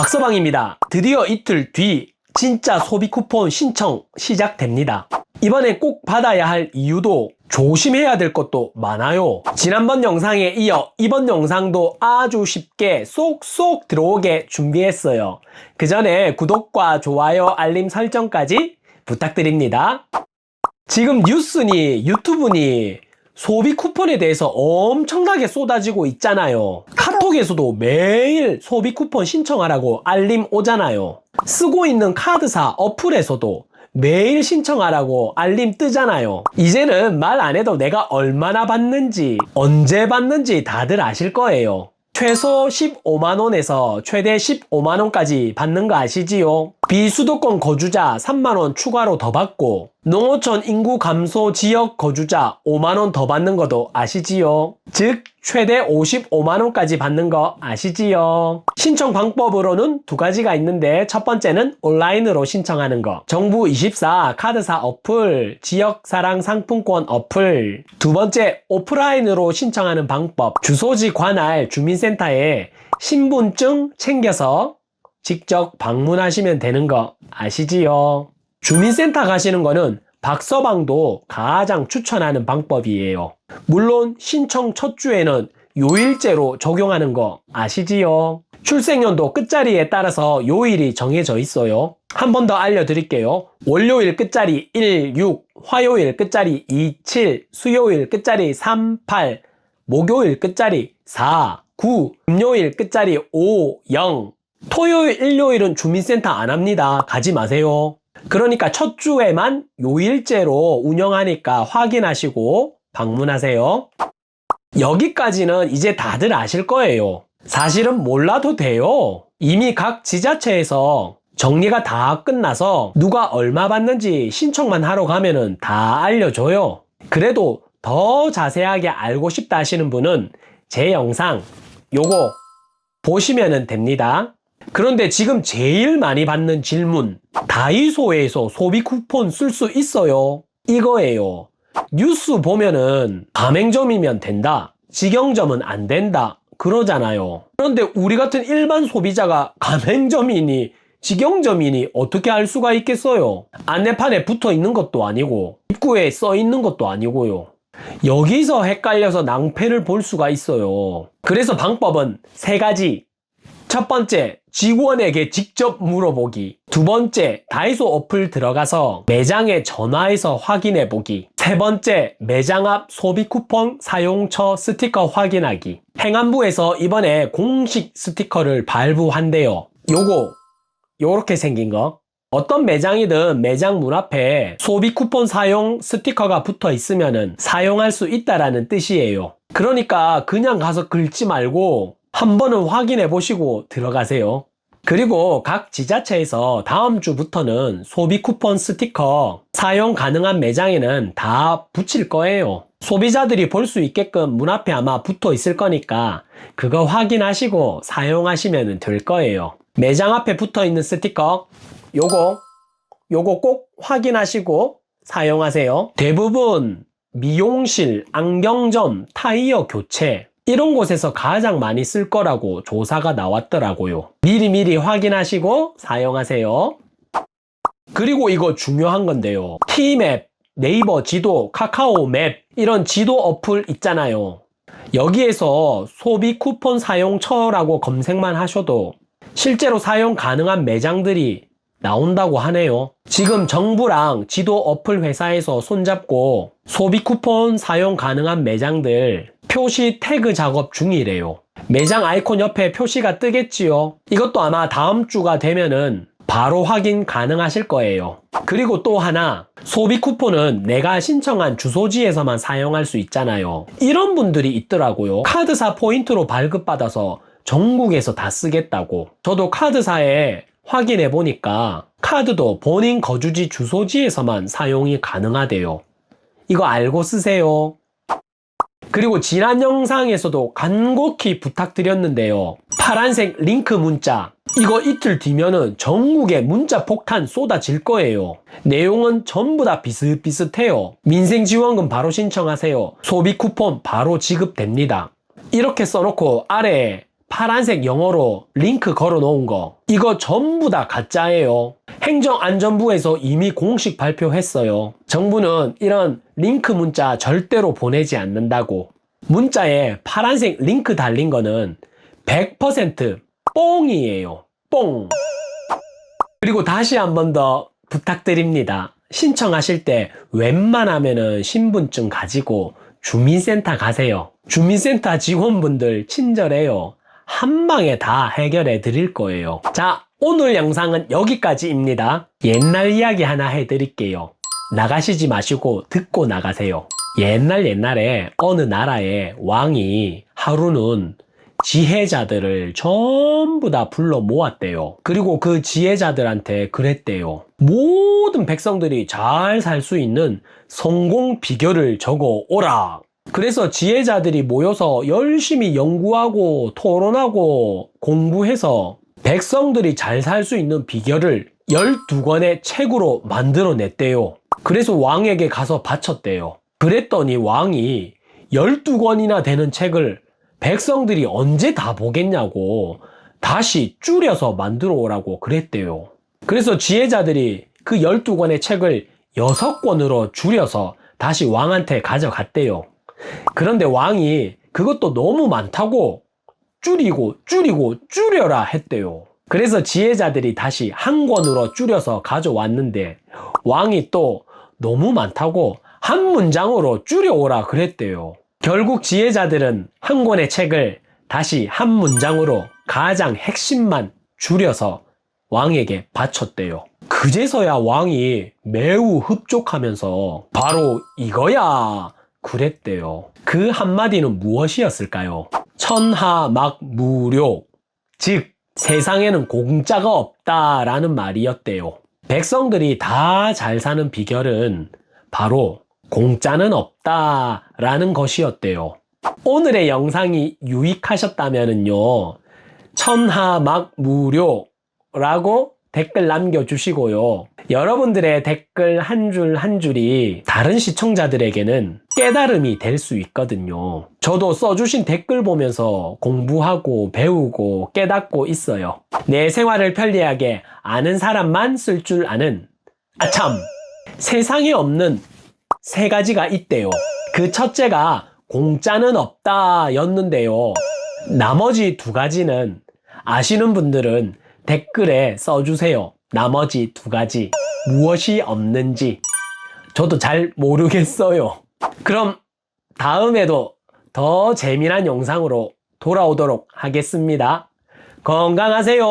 박서방입니다. 드디어 이틀 뒤 진짜 소비 쿠폰 신청 시작됩니다. 이번에 꼭 받아야 할 이유도 조심해야 될 것도 많아요. 지난번 영상에 이어 이번 영상도 아주 쉽게 쏙쏙 들어오게 준비했어요. 그 전에 구독과 좋아요, 알림 설정까지 부탁드립니다. 지금 뉴스니 유튜브니 소비 쿠폰에 대해서 엄청나게 쏟아지고 있잖아요. 카톡에서도 매일 소비 쿠폰 신청하라고 알림 오잖아요. 쓰고 있는 카드사 어플에서도 매일 신청하라고 알림 뜨잖아요. 이제는 말 안 해도 내가 얼마나 받는지, 언제 받는지 다들 아실 거예요. 최소 15만원에서 최대 15만원까지 받는 거 아시지요? 비수도권 거주자 3만원 추가로 더 받고 농어촌 인구 감소 지역 거주자 5만원 더 받는 것도 아시지요? 즉 최대 55만원까지 받는 거 아시지요? 신청 방법으로는 두 가지가 있는데 첫 번째는 온라인으로 신청하는 거 정부 24 카드사 어플 지역사랑 상품권 어플 두 번째 오프라인으로 신청하는 방법 주소지 관할 주민센터에 신분증 챙겨서 직접 방문하시면 되는 거 아시지요? 주민센터 가시는 거는 박서방도 가장 추천하는 방법이에요. 물론 신청 첫 주에는 요일제로 적용하는 거 아시지요? 출생연도 끝자리에 따라서 요일이 정해져 있어요. 한 번 더 알려드릴게요. 월요일 끝자리 1, 6, 화요일 끝자리 2, 7, 수요일 끝자리 3, 8, 목요일 끝자리 4, 9, 금요일 끝자리 5, 0, 토요일, 일요일은 주민센터 안 합니다. 가지 마세요. 그러니까 첫 주에만 요일제로 운영하니까 확인하시고 방문하세요. 여기까지는 이제 다들 아실 거예요. 사실은 몰라도 돼요. 이미 각 지자체에서 정리가 다 끝나서 누가 얼마 받는지 신청만 하러 가면은 다 알려줘요. 그래도 더 자세하게 알고 싶다 하시는 분은 제 영상 요거 보시면 됩니다. 그런데 지금 제일 많이 받는 질문 다이소에서 소비 쿠폰 쓸 수 있어요? 이거예요. 뉴스 보면은 가맹점이면 된다. 직영점은 안 된다. 그러잖아요. 그런데 우리 같은 일반 소비자가 가맹점이니 직영점이니 어떻게 알 수가 있겠어요? 안내판에 붙어 있는 것도 아니고 입구에 써 있는 것도 아니고요. 여기서 헷갈려서 낭패를 볼 수가 있어요. 그래서 방법은 세 가지. 첫 번째, 직원에게 직접 물어보기. 두 번째, 다이소 어플 들어가서 매장에 전화해서 확인해 보기. 세 번째, 매장 앞 소비 쿠폰 사용처 스티커 확인하기. 행안부에서 이번에 공식 스티커를 발부한대요. 요거, 요렇게 생긴 거. 어떤 매장이든 매장 문 앞에 소비 쿠폰 사용 스티커가 붙어 있으면은 사용할 수 있다라는 뜻이에요. 그러니까 그냥 가서 긁지 말고 한 번은 확인해 보시고 들어가세요. 그리고 각 지자체에서 다음 주부터는 소비 쿠폰 스티커 사용 가능한 매장에는 다 붙일 거예요. 소비자들이 볼 수 있게끔 문 앞에 아마 붙어 있을 거니까 그거 확인하시고 사용하시면 될 거예요. 매장 앞에 붙어 있는 스티커 요거 요거 꼭 확인하시고 사용하세요. 대부분 미용실, 안경점, 타이어 교체 이런 곳에서 가장 많이 쓸 거라고 조사가 나왔더라고요. 미리미리 확인하시고 사용하세요. 그리고 이거 중요한 건데요. T맵, 네이버 지도, 카카오 맵 이런 지도 어플 있잖아요. 여기에서 소비 쿠폰 사용처라고 검색만 하셔도 실제로 사용 가능한 매장들이 나온다고 하네요. 지금 정부랑 지도 어플 회사에서 손잡고 소비 쿠폰 사용 가능한 매장들 표시 태그 작업 중이래요. 매장 아이콘 옆에 표시가 뜨겠지요. 이것도 아마 다음 주가 되면은 바로 확인 가능하실 거예요. 그리고 또 하나, 소비 쿠폰은 내가 신청한 주소지에서만 사용할 수 있잖아요. 이런 분들이 있더라고요. 카드사 포인트로 발급받아서 전국에서 다 쓰겠다고. 저도 카드사에 확인해 보니까 카드도 본인 거주지 주소지에서만 사용이 가능하대요. 이거 알고 쓰세요. 그리고 지난 영상에서도 간곡히 부탁드렸는데요. 파란색 링크 문자. 이거 이틀 뒤면은 전국에 문자 폭탄 쏟아질 거예요. 내용은 전부 다 비슷비슷해요. 민생지원금 바로 신청하세요. 소비 쿠폰 바로 지급됩니다. 이렇게 써놓고 아래에 파란색 영어로 링크 걸어 놓은 거 이거 전부 다 가짜예요. 행정안전부에서 이미 공식 발표했어요. 정부는 이런 링크 문자 절대로 보내지 않는다고. 문자에 파란색 링크 달린 거는 100% 뽕이에요. 뽕. 그리고 다시 한 번 더 부탁드립니다. 신청하실 때 웬만하면은 신분증 가지고 주민센터 가세요. 주민센터 직원분들 친절해요. 한 방에 다 해결해 드릴 거예요. 자, 오늘 영상은 여기까지입니다. 옛날 이야기 하나 해드릴게요. 나가시지 마시고 듣고 나가세요. 옛날 옛날에 어느 나라의 왕이 하루는 지혜자들을 전부 다 불러 모았대요. 그리고 그 지혜자들한테 그랬대요. 모든 백성들이 잘 살 수 있는 성공 비결을 적어 오라. 그래서 지혜자들이 모여서 열심히 연구하고 토론하고 공부해서 백성들이 잘 살 수 있는 비결을 12권의 책으로 만들어냈대요. 그래서 왕에게 가서 바쳤대요. 그랬더니 왕이 12권이나 되는 책을 백성들이 언제 다 보겠냐고 다시 줄여서 만들어 오라고 그랬대요. 그래서 지혜자들이 그 12권의 책을 6권으로 줄여서 다시 왕한테 가져갔대요. 그런데 왕이 그것도 너무 많다고 줄이고 줄이고 줄여라 했대요. 그래서 지혜자들이 다시 한 권으로 줄여서 가져왔는데 왕이 또 너무 많다고 한 문장으로 줄여오라 그랬대요. 결국 지혜자들은 한 권의 책을 다시 한 문장으로 가장 핵심만 줄여서 왕에게 바쳤대요. 그제서야 왕이 매우 흡족하면서 바로 이거야 그랬대요. 그 한마디는 무엇이었을까요? 천하 막무료 즉 세상에는 공짜가 없다라는 말이었대요. 백성들이 다 잘 사는 비결은 바로 공짜는 없다라는 것이었대요. 오늘의 영상이 유익하셨다면요. 천하 막무료라고 댓글 남겨주시고요. 여러분들의 댓글 한줄한 줄이 다른 시청자들에게는 깨달음이 될 수 있거든요. 저도 써주신 댓글 보면서 공부하고 배우고 깨닫고 있어요. 내 생활을 편리하게 아는 사람만 쓸 줄 아는 아참 세상에 없는 세 가지가 있대요. 그 첫째가 공짜는 없다 였는데요. 나머지 두 가지는 아시는 분들은 댓글에 써주세요. 나머지 두 가지. 무엇이 없는지. 저도 잘 모르겠어요. 그럼 다음에도 더 재미난 영상으로 돌아오도록 하겠습니다. 건강하세요.